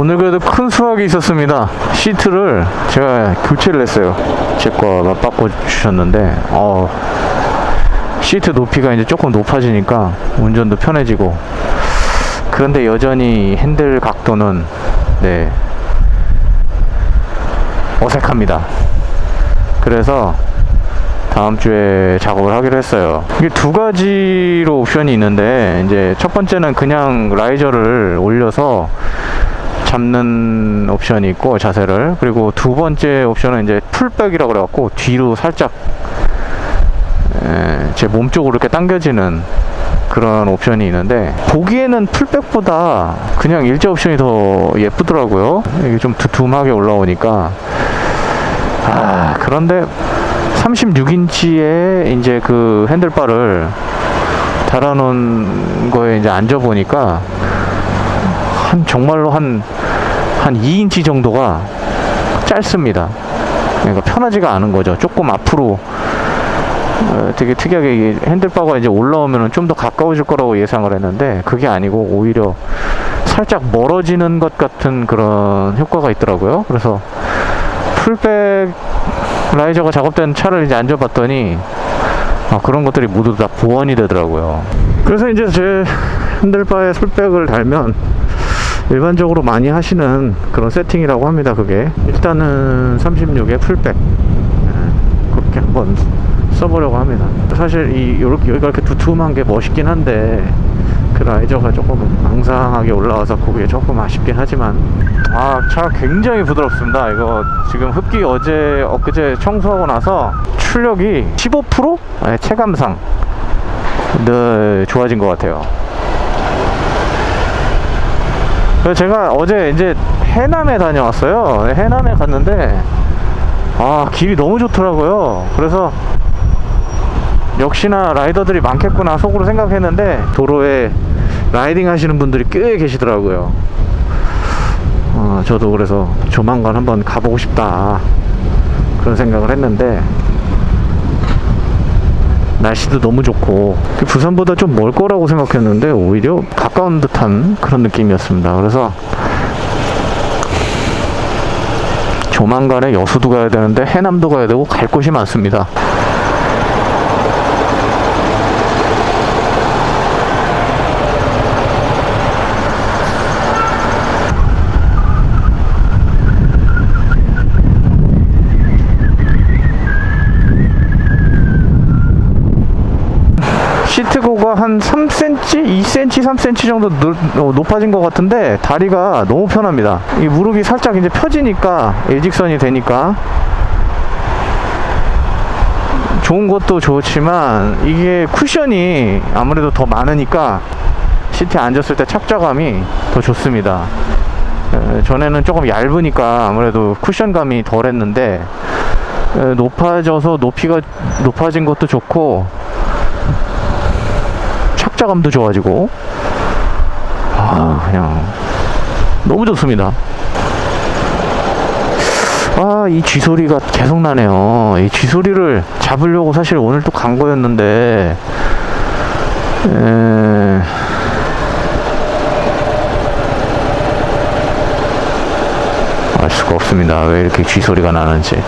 오늘 그래도 큰 수확이 있었습니다. 시트를 제가 교체를 했어요. 제거 맞바꿔 주셨는데, 어, 시트 높이가 이제 조금 높아지니까 운전도 편해지고, 그런데 여전히 핸들 각도는, 네, 어색합니다. 그래서 다음 주에 작업을 하기로 했어요. 이게 두 가지로 옵션이 있는데 이제 첫 번째는 그냥 라이저를 올려서 잡는 옵션이 있고 자세를 그리고 두 번째 옵션은 이제 풀백이라고 그래갖고 뒤로 살짝 제 몸 쪽으로 이렇게 당겨지는 그런 옵션이 있는데 보기에는 풀백보다 그냥 일자 옵션이 더 예쁘더라고요. 이게 좀 두툼하게 올라오니까 아 그런데 36인치의 이제 그 핸들바를 달아놓은 거에 이제 앉아보니까 한 정말로 한, 한 2인치 정도가 짧습니다. 그러니까 편하지가 않은 거죠. 조금 앞으로 어, 되게 특이하게 핸들바가 이제 올라오면 좀 더 가까워질 거라고 예상을 했는데 그게 아니고 오히려 살짝 멀어지는 것 같은 그런 효과가 있더라고요. 그래서 풀백 라이저가 작업된 차를 이제 앉아봤더니 아, 그런 것들이 모두 다 보완이 되더라고요. 그래서 이제 제 핸들바에 풀백을 달면 일반적으로 많이 하시는 그런 세팅이라고 합니다. 그게. 일단은 36에 풀백. 예, 그렇게 한번 써보려고 합니다. 사실 이 요렇게 여기가 이렇게 두툼한 게 멋있긴 한데 그 라이저가 조금 앙상하게 올라와서 보기에 조금 아쉽긴 하지만. 아 차 굉장히 부드럽습니다. 이거 지금 흡기 어제 엊그제 청소하고 나서 출력이 15% 네, 체감상 네, 좋아진 것 같아요 제가 어제 이제 해남에 다녀왔어요. 해남에 갔는데 아 길이 너무 좋더라고요. 그래서 역시나 라이더들이 많겠구나 속으로 생각했는데 도로에 라이딩 하시는 분들이 꽤 계시더라고요. 어, 저도 그래서 조만간 한번 가보고 싶다. 그런 생각을 했는데 날씨도 너무 좋고 부산보다 좀 멀 거라고 생각했는데 오히려 가까운 듯한 그런 느낌이었습니다. 그래서 조만간에 여수도 가야 되는데 해남도 가야 되고 갈 곳이 많습니다. 시트고가 한 3cm, 2cm, 3cm 정도 늘- 어, 높아진 것 같은데 다리가 너무 편합니다. 이 무릎이 살짝 이제 펴지니까 일직선이 되니까 좋은 것도 좋지만 이게 쿠션이 아무래도 더 많으니까 시트에 앉았을 때 착자감이 더 좋습니다. 에, 전에는 조금 얇으니까 아무래도 쿠션감이 덜했는데 에, 높아져서 높이가 높아진 것도 좋고 착자감도 좋아지고. 아 그냥 너무 좋습니다. 아이 쥐소리가 계속 나네요. 이 쥐소리를 잡으려고 사실 오늘 또 간 거였는데. 에... 알 수가 없습니다. 왜 이렇게 쥐소리가 나는지